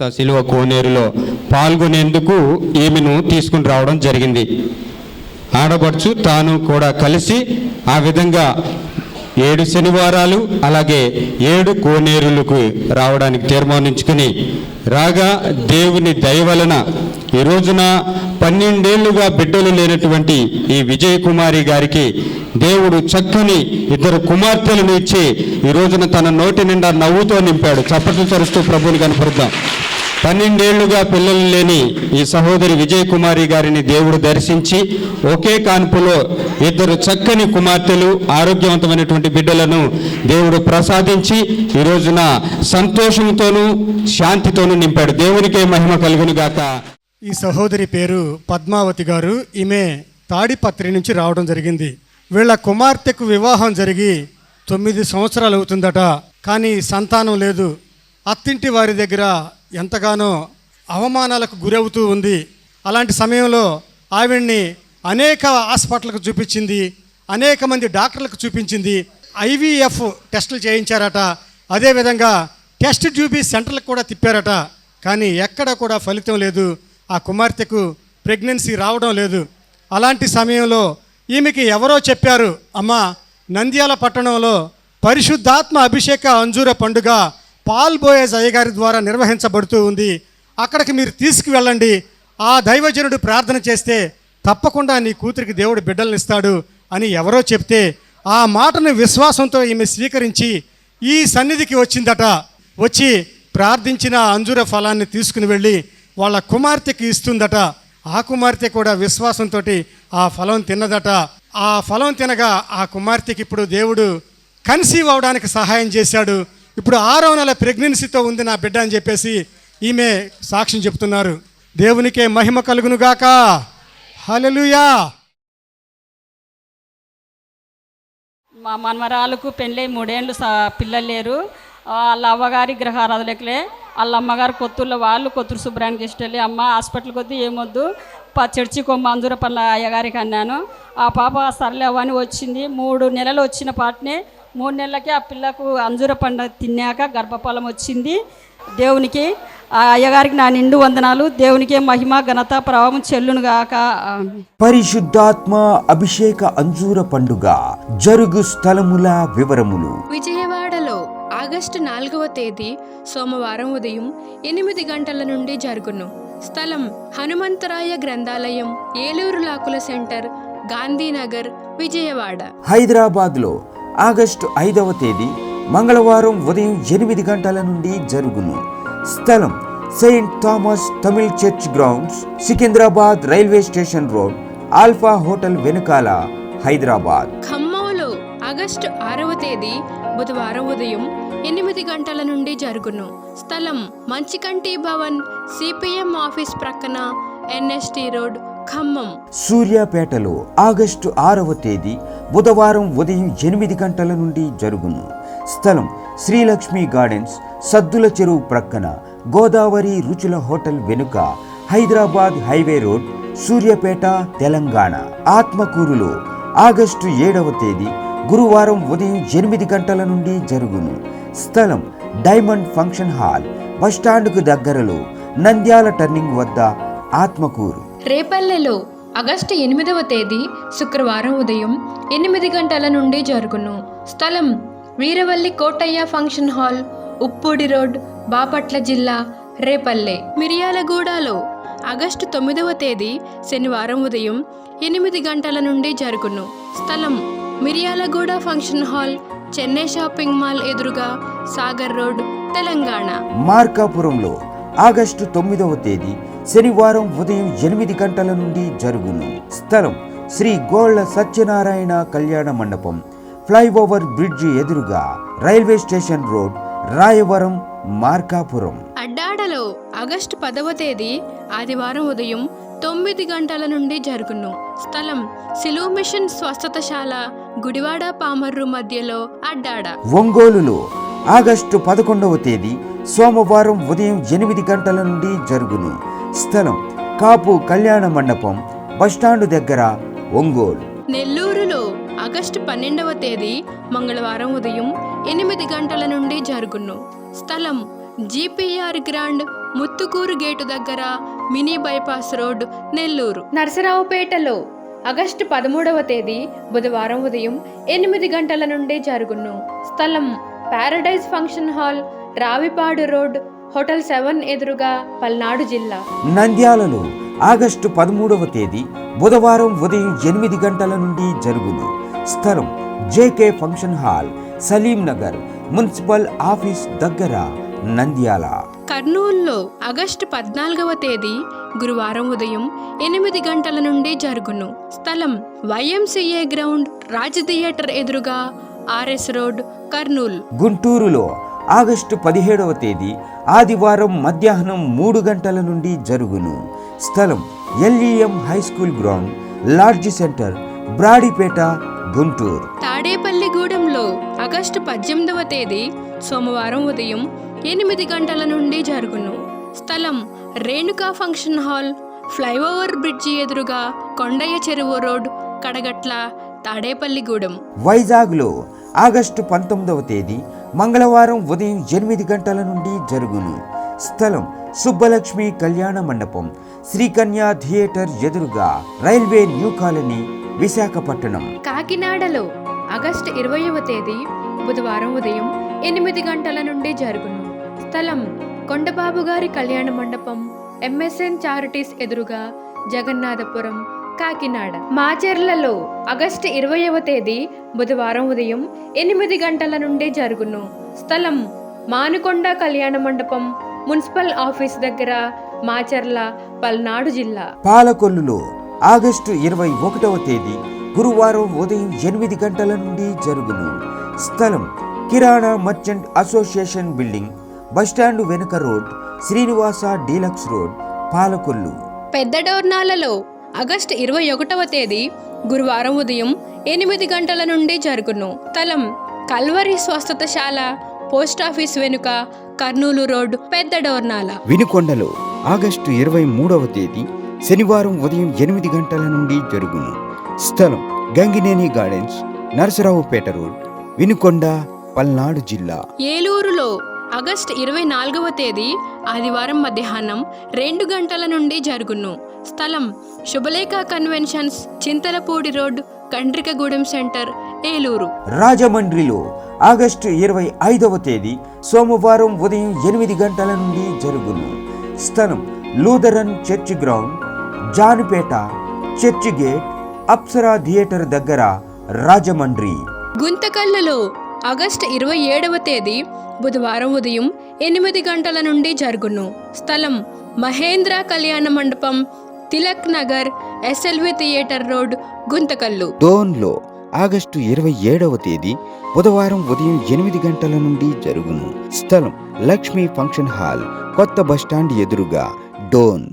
బెతస్తా శిలువ కోనేరులో పాల్గొనేందుకు ఈమెను తీసుకుని రావడం జరిగింది. ఆడపడుచు తాను కూడా కలిసి ఆ విధంగా ఏడు శనివారాలు అలాగే ఏడు కోనేరులకు రావడానికి తీర్మానించుకుని రాగా దేవుని దయవలన ఈ రోజున పన్నెండేళ్ళుగా బిడ్డలు లేనటువంటి ఈ విజయ కుమారి గారికి దేవుడు చక్కని ఇద్దరు కుమార్తెలను ఇచ్చి ఈ రోజున తన నోటి నిండా నవ్వుతో నింపాడు. చప్పట్లు తరుస్తూ ప్రభుని కనపరుద్దాం. పన్నెండేళ్ళుగా పిల్లలు లేని ఈ సహోదరి విజయ కుమారి గారిని దేవుడు దర్శించి ఒకే కాన్పులో ఇద్దరు చక్కని కుమార్తెలు ఆరోగ్యవంతమైనటువంటి బిడ్డలను దేవుడు ప్రసాదించి ఈ రోజున సంతోషంతోనూ శాంతితోనూ నింపాడు. దేవునికే మహిమ కలుగును గాక. ఈ సహోదరి పేరు పద్మావతి గారు. ఈమె తాడిపత్రి నుంచి రావడం జరిగింది. వీళ్ళ కుమార్తెకు వివాహం జరిగి తొమ్మిది సంవత్సరాలు అవుతుందట. కానీ సంతానం లేదు. అత్తింటి వారి దగ్గర ఎంతగానో అవమానాలకు గురవుతూ ఉంది. అలాంటి సమయంలో ఆవిడ్ని అనేక హాస్పిటల్కి చూపించింది అనేక మంది డాక్టర్లకు చూపించింది. ఐవీఎఫ్ టెస్టులు చేయించారట. అదేవిధంగా టెస్ట్ ట్యూబీ సెంటర్లకు కూడా తిప్పారట. కానీ ఎక్కడ కూడా ఫలితం లేదు. ఆ కుమార్తెకు ప్రెగ్నెన్సీ రావడం లేదు. అలాంటి సమయంలో ఈమెకి ఎవరో చెప్పారు అమ్మ నంద్యాల పట్టణంలో పరిశుద్ధాత్మ అభిషేక అంజూర పండుగ పాల్ బోయేజ్ అయ్యగారి ద్వారా నిర్వహించబడుతూ ఉంది. అక్కడికి మీరు తీసుకువెళ్ళండి. ఆ దైవజనుడు ప్రార్థన చేస్తే తప్పకుండా నీ కూతురికి దేవుడు బిడ్డలనిస్తాడు అని ఎవరో చెప్తే ఆ మాటను విశ్వాసంతో ఈమె స్వీకరించి ఈ సన్నిధికి వచ్చిందట. వచ్చి ప్రార్థించిన అంజూర ఫలాన్ని తీసుకుని వెళ్ళి వాళ్ళ కుమార్తెకి ఇస్తుందట. ఆ కుమార్తె కూడా విశ్వాసంతో ఆ ఫలం తిన్నదట. ఆ ఫలం తినగా ఆ కుమార్తెకి ఇప్పుడు దేవుడు కన్సీవ్ అవడానికి సహాయం చేశాడు. ఇప్పుడు ఆరో నెల ప్రెగ్నెన్సీతో ఉంది నా బిడ్డ అని చెప్పేసి ఈమె సాక్ష్యం చెప్తున్నారు. దేవునికే మహిమ కలుగునుగాక. హలలుయా మా మనమరాలకు పెళ్ళై మూడేళ్ళు సా పిల్లలు లేరు. వాళ్ళ అవ్వగారి గ్రహారాధులకులే వాళ్ళ అమ్మగారు కొత్తూరులో వాళ్ళు కొత్తూరు శుభ్రానికి ఇష్టం అమ్మ హాస్పిటల్కి వద్దు ఏమొద్దు. ప చర్చి కొమ్మ అంజూర పళ్ళ అయ్యగారికి అన్నాను. ఆ పాప సర్లే అవ్వని వచ్చింది. మూడు నెలలు వచ్చిన పాటనే మూడు నెలలకి ఆ పిల్లకు అంజూర పండు తిన్నాక గర్భఫలం వచ్చింది. దేవునికి ఆ అయ్యగారికి నా నిండు వందనాలు. దేవునికే మహిమ ఘనత ప్రభావం చెల్లును గాక. పరిశుద్ధాత్మ అభిషేక అంజూర పండుగ జరుగు స్థలముల వివరములు. విజయవాడలో ఆగస్టు నాలుగవ తేదీ సోమవారం ఉదయం ఎనిమిది గంటల నుండి జరుగును. స్థలం హనుమంతరాయ గ్రంథాలయం ఏలూరు లాకుల సెంటర్ గాంధీనగర్ విజయవాడ. హైదరాబాద్లో ఆగస్టు ఐదవ తేదీ మంగళవారం ఉదయం ఎనిమిది గంటల నుండి జరుగును. స్థలం saint Thomas Tamil church grounds Secunderabad railway station road alpha hotel వెనుకాల హైదరాబాద్. ఖమ్మంలో ఆగస్టు ఆరవ తేదీ బుధవారం ఉదయం ఎనిమిది గంటల నుండి జరుగును. స్థలం మంచికంటి భవన్ సిపిఎం ఆఫీస్ ప్రక్కన ఎన్ఎస్టి రోడ్ ఖమ్మం. సూర్యాపేటలో ఆగస్టు ఆరవ తేదీ బుధవారం ఉదయం ఎనిమిది గంటల నుండి జరుగును. స్థలం శ్రీలక్ష్మి గార్డెన్స్ సద్దుల చెరువు ప్రక్కన గోదావరి రుచుల హోటల్ వెనుక హైదరాబాద్ హైవే రోడ్ సూర్యాపేట తెలంగాణ. ఆత్మకూరులో ఆగస్టు ఏడవ తేదీ గురువారం ఉదయం ఎనిమిది గంటల నుండి జరుగును. స్థలం డైమండ్ ఫంక్షన్ హాల్ బస్టాండ్కు దగ్గరలో నంద్యాల టర్నింగ్ వద్ద ఆత్మకూరు. రేపల్లెలో ఆగస్టు ఎనిమిదవ తేదీ శుక్రవారం ఉదయం ఎనిమిది గంటల నుండి జరుగును. స్థలం Veeravalli Kotaiah function hall Uppudi road Bapatla జిల్లా రేపల్లె. మిర్యాలగూడలో ఆగస్టు తొమ్మిదవ తేదీ శనివారం ఉదయం ఎనిమిది గంటల నుండి జరుగును. స్థలం Miryalaguda function hall Chennai shopping mall ఎదురుగా సాగర్ రోడ్ తెలంగాణ. మార్కాపురంలో ఆగస్టు తొమ్మిదవ తేదీ శనివారం ఉదయం ఎనిమిది గంటల నుండి జరుగును. స్థలం శ్రీ గోళ్ళ సత్యనారాయణ కళ్యాణ మండపం. ఫ్లైఓవర్ బ్రిడ్జి ఎదురుగా railway station road Rayavaram Markapuram. అడ్డాడలో August పదవ తేదీ ఆదివారం ఉదయం తొమ్మిది గంటల నుండి జరుగును. స్థలం సిలువ మిషన్ స్వస్థతశాల గుడివాడ పామర్రు మధ్యలో అడ్డాడ. ఒంగోలులో ఆగస్టు పదకొండవ తేదీ సోమవారం ఉదయం ఎనిమిది గంటల నుండి జరుగును. స్థలం కాపు కళ్యాణ మండపం బస్టాండు దగ్గర ఒంగోలు. నెల్లూరులో ఆగస్టు పన్నెండవ తేదీ మంగళవారం ఉదయం ఎనిమిది గంటల నుండి జరుగును. స్థలం జీపీఆర్ గ్రాండ్ ముత్తుకూరు గేటు దగ్గర మినీ బైపాస్ రోడ్ నెల్లూరు. నరసరావుపేటలో ఆగస్టు పదమూడవ తేదీ బుధవారం ఉదయం ఎనిమిది గంటల నుండి జరుగును. స్థలం paradise function hall Ravipadu road hotel seven ఎదురుగా పల్నాడు జిల్లా. నంద్యాలలో ఆగస్టు పదమూడవ తేదీ బుధవారం ఉదయం ఎనిమిది గంటల నుండి జరుగును. స్థలం JK function hall Saleem Nagar municipal office దగ్గర నంద్యాల. కర్నూలులో ఆగస్టు పద్నాలుగవ తేదీ గురువారం ఉదయం ఎనిమిది గంటల నుండి జరుగును. స్థలం వైఎంసీఏ గ్రౌండ్ రాజ్ థియేటర్ ఎదురుగా ఆర్ఎస్ రోడ్ కర్నూలు. గుంటూరులో ఆగస్టు పదిహేడవ తేదీ ఆదివారం మధ్యాహ్నం మూడు గంటల నుండి జరుగును. స్థలం LEM high school ground lodge centre Brodipet Guntur. తాడేపల్లిగూడెంలో August పద్దెనిమిదవ తేదీ సోమవారం ఉదయం ఎనిమిది గంటల నుండి జరుగును. స్థలం Renuka function hall flyover bridge ఎదురుగా కొండయ్య చెరువు రోడ్ కడగట్ల తాడేపల్లిగూడెం వైజాగ్లో ఆగస్టు పంతొమ్మిదవ తేదీ మంగళవారం ఉదయం ఎనిమిది గంటల నుండి జరుగును. స్థలం సుబ్బలక్ష్మి కళ్యాణ మండపం శ్రీకన్యా థియేటర్ ఎదురుగా రైల్వే న్యూ కాలనీ విశాఖపట్నం. కాకినాడలో ఆగస్టు ఇరవయవ తేదీ బుధవారం ఉదయం ఎనిమిది గంటల నుండి జరుగును. స్థలం కొండబాబు గారి కళ్యాణ మండపం ఎంఎస్ఎన్ చారిటీస్ ఎదురుగా జగన్నాథపురం కాకినాడ. మాచర్లలో ఆగస్టు ఇరవైవ తేదీ బుధవారం ఉదయం ఎనిమిది గంటల నుండి జరుగును. స్థలం మానుకొండ కళ్యాణ మండపం మున్సిపల్ ఆఫీస్ దగ్గర మాచర్ల పల్నాడు జిల్లా. పాలకొల్లులో ఆగస్టు ఇరవై ఒకటవ తేదీ గురువారం ఉదయం ఎనిమిది గంటల నుండి జరుగును. స్థలం Kirana merchant association building bus stand వెనుక road Srinivasa deluxe road Palakollu. పెద్ద డోర్నాలలో ఆగస్టు ఇరవై ఒకటవ తేదీ గురువారం ఉదయం ఎనిమిది గంటల నుండి జరుగును. స్థలం కల్వరి స్వస్థతశాల పోస్ట్ ఆఫీస్ వెనుక కర్నూలు రోడ్ పెద్ద డోర్నాల. వినుకొండలో ఆగస్టు ఇరవై మూడవ తేదీ శనివారం ఉదయం ఎనిమిది గంటల నుండి జరుగును. స్థలం గంగినేని గార్డెన్స్ నరసరావుపేట రోడ్ వినుకొండ పల్నాడు జిల్లా. ఏలూరులో ఆగస్టు ఇరవై నాలుగవ తేదీ ఆదివారం మధ్యాహ్నం రెండు గంటల నుండి జరుగును. స్థలం Subhalekha conventions Chintalapudi road Kandrikagudem centre Eluru. రాజమండ్రిలో ఆగస్టు ఇరవై ఐదవ తేదీ సోమవారం ఉదయం ఎనిమిది గంటల నుండి జరుగును. స్థలం Lutheran church ground Janipeta church gate Apsara theatre దగ్గర రాజమండ్రి. గుంతకల్లులో ఆగస్టు ఇరవై ఏడవ తేదీ బుధవారం ఉదయం ఎనిమిది గంటల నుండి జరుగును. స్థలం Mahendra Kalyana Mandapam Tilak Nagar SLV theatre road Guntakal. డోన్లో August ఇరవై ఏడవ తేదీ బుధవారం ఉదయం ఎనిమిది గంటల నుండి జరుగును. స్థలం లక్ష్మీ ఫంక్షన్ హాల్ కొత్త బస్టాండ్ ఎదురుగా డోన్.